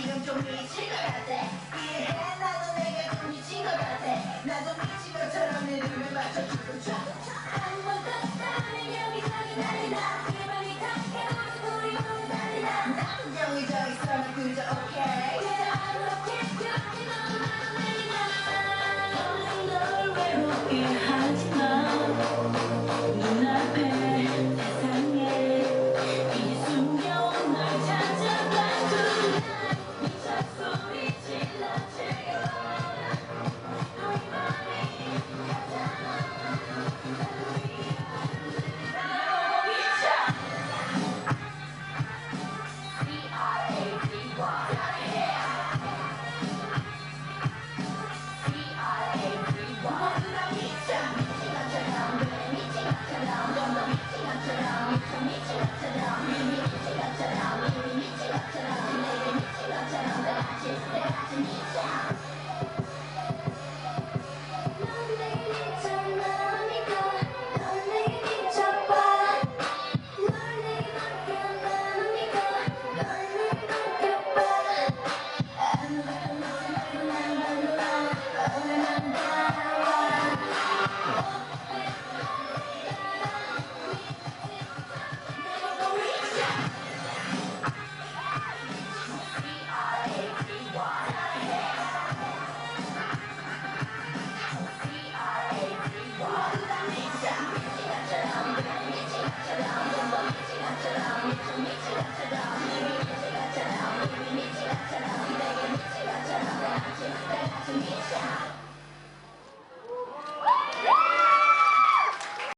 지금 좀 미친 것 같아 이해해. 나도 내가 좀 미친 것 같아. 나도 미친 것처럼 내 눈을 맞춰주고